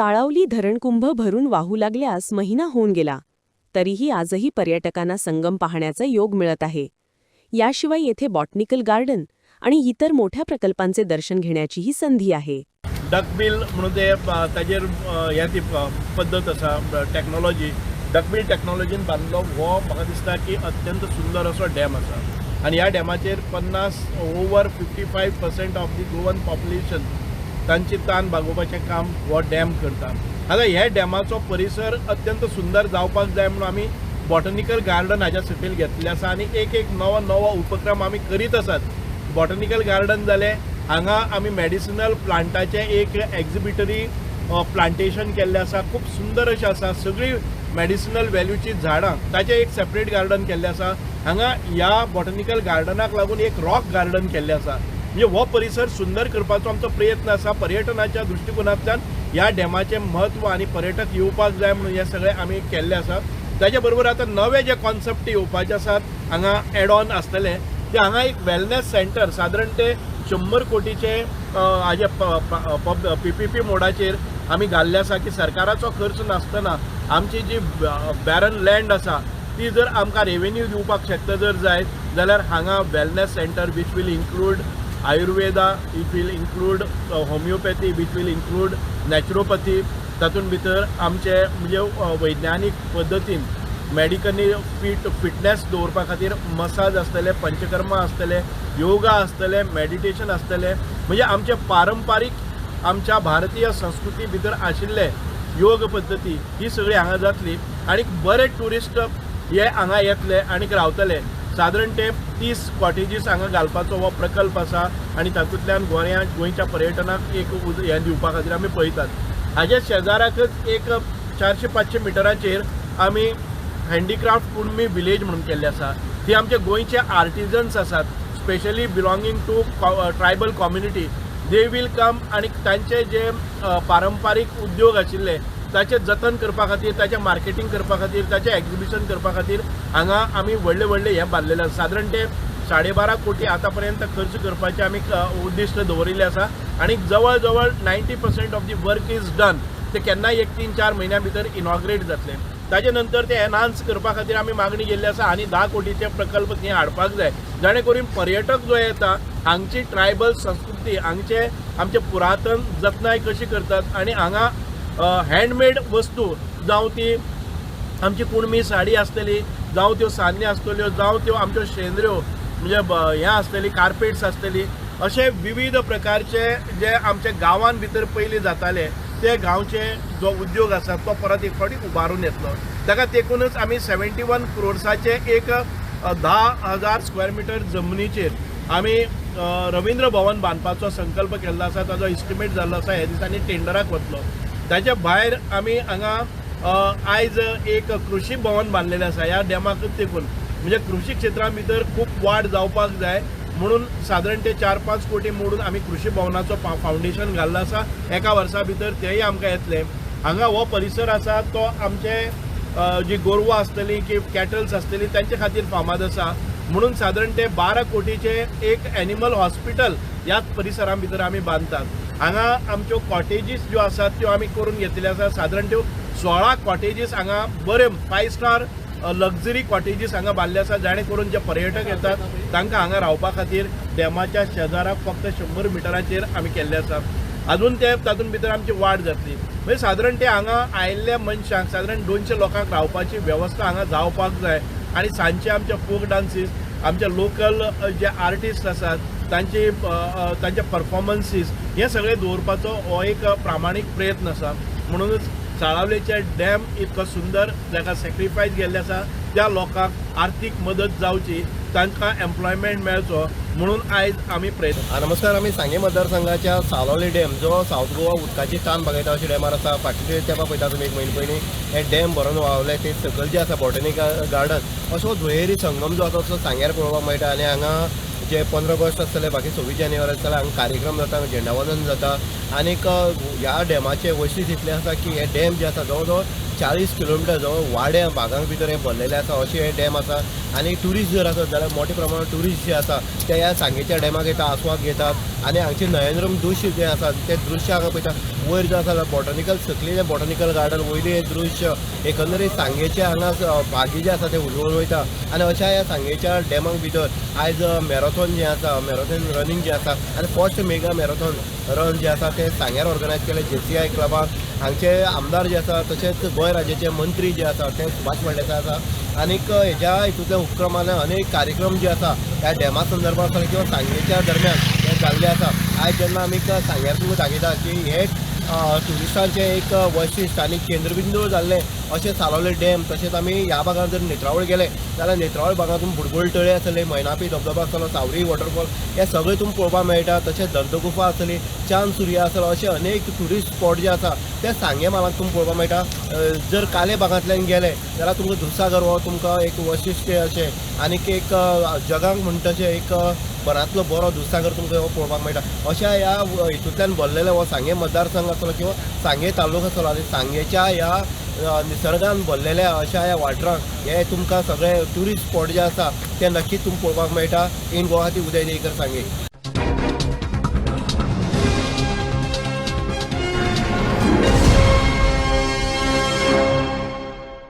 साळावली धरणकुंभ भरून वाहू लागल्यास महिना होऊन गेला. तरीही आजही पर्यटकांना संगम पाहण्याचा योग मिळत आहे. याशिवाय येथे बॉटनिकल गार्डन आणि इतर मोठ्या प्रकल्पांचे दर्शन घेण्याचीही संधी आहे. डकबिल म्हणून ते ताजेर हे ती प- पद्दत आसा टॅक्नॉलॉजी डकबिल टॅक्नॉलॉजीन बांदलो हो म्हाका दिसता की अत्यंत सुंदर असो डॅम आसा आनी ह्या डॅमाचेर पन्नास over fifty five percent of the Goan population तांची तान भागोवपाचें काम हो डॅम करता आतां ह्या डॅमाचो परिसर अत्यंत सुंदर जावपाक जाय म्हणून आमी बॉटनिकल गार्डन हाज्या सकयल घेतलें आसा आनी एक एक नवो नवो उपक्रम आमी करीत आसात. बॉटनिकल गार्डन जालें हांगा आमी मॅडिसिनल प्लांटाचें एक एक्झिबिटरी प्लांटेशन केल्लें आसा. खूब सुंदर अशें आसा. सगळीं मॅडिसिनल व्हॅल्यूची झाडां ताचें एक सेपरेट गार्डन केल्लें आसा. हांगा ह्या बॉटनिकल गार्डनाक लागून एक रॉक गार्डन केल्लें आसा. म्हणजे हो परिसर सुंदर करपाचो आमचो प्रयत्न आसा पर्यटनाच्या दृश्टिकोनांतल्यान ह्या डॅमाचें म्हत्व आनी पर्यटक येवपाक जाय म्हणून हे सगळें आमी केल्लें आसा. ताच्या बरोबर आतां नवे जे कॉन्सेप्ट येवपाचे आसात हांगा एड ऑन आसतले. ते हांगा एक वेलनेस सेंटर सादारण ते शंबर कोटीचे हाजे पी पी पी मोडाचेर आमी घाल्ले आसा की सरकाराचो खर्च नासतना आमची जी बॅरन लँड आसा ती जर आमकां रेवेन्यू दिवपाक शकता जर जायत जाल्यार हांगा wellness centre which will include Ayurveda it will include homeopathy which will include naturopathy तातूंत भितर आमचे म्हणजे वैज्ञानीक पद्दतीन मेडिकली फीट फिटनेस दवरपा खातीर मसाज आसतले पंचकर्मा आसतले योगा आसतले मेडिटेशन आसतले म्हणजे आमचे पारंपारीक आमच्या भारतीय संस्कृती भितर आशिल्ले योग पद्दती ही सगळी हांगा जातली. आनी बरे ट्युरिस्ट हे हांगा येतले आनीक रावतले. सादारण ते तीस कॉटेजीस हांगा घालपाचो हो प्रकल्प आसा आनी तातूंतल्यान गोंया गोंयच्या पर्यटनाक एक उद- हें दिवपा खातीर आमी पळयतात. हाज्या शेजाराकच एक चारशे पांचशे मिटराचेर आमी हँडीक्राफ्ट कुणमी विलेज म्हणून केल्ले आसा. ती आमचे गोंयचे आर्टिजन्स आसात specially belonging to tribal community. They will come आनी तांचे जे पारंपारीक उद्योग आशिल्ले ताचे जतन करपा खातीर ताचें मार्केटींग करपा खातीर ताचें एक्झिबिशन करपा खातीर हांगा आमी व्हडले व्हडले हे बांदलेले आसा सादारण ते साडे बारा कोटी आतां पर्यंत खर्च करपाचें आमी उद्दिश्ट दवरिल्ले आसा. आनी जवळ जवळ ninety percent of the work is done ते केन्नाय एक तीन चार म्हयन्या भितर इनॉग्रेट जातले. ताचे नंतर ते एनहान्स करपा खातीर आमी मागणी केल्ली आसा आनी धा कोटीचे प्रकल्प थंय हाडपाक जाय. जाणे करून पर्यटक जो येता हांगची ट्रायबल संस्कृती हांगचे आमचे पुरातन जतनाय कशी करतात आनी हांगा हँडमेड वस्तू जावं ती आमची कुणमी साडी आसतली जावं त्यो सान्न्यो आसतल्यो जावं त्यो आमच्यो शेंद्र्यो म्हणजे हें आसतली कार्पेट्स आसतली अशे विविध प्रकारचे जे आमच्या गांवांत भितर पयलीं जाताले ते गांवचे जो उद्योग आसा तो परत एक फावटी उबारून येतलो. ताका तेकूनच आमी सेव्हन्टी वन क्रोर्साचे एक धा हजार स्क्वेअर मिटर जमनीचेर आमी रवींद्र भवन बांदपाचो संकल्प केल्लो आसा ताजो इस्टिमेट जाल्लो आसा ह्या दिसांनी टेंडराक वतलो ताच्या भायर आमी हांगा आयज एक कृशी भवन बांदलेलें आसा ह्या डॅमाकच देखून म्हणजे कृशी क्षेत्रा भितर खूब वाड जावपाक जाय. म्हणून सादारण ते चार पांच कोटी मोडून आमी कृशी भवनाचो फावंडेशन घाल्लो आसा एका वर्सा भितर तेंय आमकां येतले. हांगा हो परिसर आसा तो आमचे जी गोरवां आसतलीं की कॅटल्स आसतलीं तांचे खातीर फामाद आसा म्हणून सादारण ते बारा कोटीचे एक एनिमल हॉस्पिटल ह्याच परिसरा भितर आमी बांदतात हांगा आमच्यो कॉटेजीस ज्यो आसात त्यो आमी करून घेतिल्ल्यो आसा. सादारण त्यो सोळा कॉटेजीस हांगा बरे फायव स्टार लग्जरी कॉटेजीस हांगा बांदले आसा जाणे करून जे पर्यटक येतात तांकां हांगा रावपा खातीर डॅमाच्या शेजाराक फक्त शंबर मिटराचेर आमी केल्ले आसा. अजून ते तातूंत भितर आमची वाड जातली. म्हणजे सादारण ते हांगा आयिल्ल्या मनशांक सादारण दोनशे लोकांक रावपाची वेवस्था हांगा जावपाक जाय. आनी सांजचे आमचे फोक डान्सीस आमच्या लोकल जे आर्टिस्ट आसात तांची तांचे परफॉर्मन्सीस हे सगळे दवरपाचो हो एक प्रामाणीक प्रयत्न आसा म्हणूनच साळावलेचे डॅम इतको सुंदर जाका सॅक्रिफायस गेल्ले आसा त्या लोकांक आर्थीक मदत जावची तांकां एम्प्लॉयमेंट मेळचो म्हणून आयज आमी प्रयत्न नमस्कार आमी सांगे मतदारसंघाच्या सावळवली डॅम जो सावथ गोवा उदकाची तान बागयता अशें डॅमार आसा. फाटले तेंपा पळयता तुमी एक म्हयने पयलीं हे डॅम भरून व्हांवले ते सकयल जे आसा बॉटनिकल गार्डन असो दुहेरी संगम जो आसा तो सांग्यार पळोवपाक मेळटा. आनी हांगा जे पंदरा ऑगस्ट आसतले बाकी सव्वीस जानेवारी आसतले हांगा कार्यक्रम जाता झेंडावंदन जाता. आनीक ह्या डॅमाचे वैशिश्ट इतलें आसा की हे डॅम जे आसा जवळ जवळ चाळीस किलोमिटर जवळ वाड्या भागांक भितर हे भरलेले आसा अशें हे डॅम आसा आनी ट्युरिस्ट जर आसत जाल्यार मोठ्या प्रमाणांत ट्युरिस्ट जे आसा ते ह्या सांगेच्या डॅमाक येता आस्वाद घेतात. आनी हांगचे नयनरम दृश्य जे आसा ते दृश्य हांगा पळयता वयर जो आसा बॉटनिकल सकलेले बॉटनिकल गार्डन वयली हे दृश्य. एकंदरीत सांगेचे हांगा बागी जे आसा ते उजवून वयता आनी अशा ह्या सांगेच्या डॅमाक भितर आयज मॅरेथॉन जे आसा मॅरेथॉन रनिंग जे आसा आनी फर्स्ट मेगा मॅरेथॉन रन जे आसा ते सांग्यार ऑर्गनायज केले जे सी आय क्लबाक हांगचे आमदार जे आसा तशेंच गोंय राज्याचे मंत्री जे आसा ते सुभाष फळदेसाय आसा आनीक हेज्या हितूंतल्या उपक्रमांतल्यान अनेक कार्यक्रम जे आसा ह्या डॅमा संदर्भात आसा किंवा सांगेच्या दरम्यान हे जाल्ले आसा आयज जेन्ना आमी सांग्यार तुमकां दाखयता की हे ट्युरिस्टांचे एक वैशिश्ट आनी केंद्रबिंदू जाल्ले अशे सालोले डॅम तशेंच आमी ह्या भागांत जर नेत्रावळ गेले जाल्यार नेत्रावळ भागांतून बुडबुल तळे आसले मैनापी धबधबो आसलो सावरी वॉटरफॉल हे सगळे तुमकां पळोवपाक मेळटा तशेंच धर्दगुफा आसली चांद सुर्या आसलो अशे अनेक ट्युरिस्ट स्पॉट जे आसा ते सांगे मालाक तुमकां पळोवपाक मेळटा जर काले भागांतल्यान गेले जाल्यार तुमकां दुसागर हो तुमकां एक वैशिश्ट्य अशें आनीक एक अ, जगाक म्हणटा तशें एक बरातलो बरांतलो बरो दुसागर तुमकां हो पळोवपाक मेळटा अशा ह्या हितूंतल्यान भरलेले हो सांगे मतदारसंघ आसलो किंवा सांगे तालुको आसलो आनी सांगेच्या ह्या निसर्गान भरलेल्या अशा ह्या वाठारांक हे तुमकां सगळे ट्युरिस्ट स्पॉट जे आसा ते नक्कीच तुमकां पळोवपाक मेळटा इन गोवा ती उदय देकर सांगे.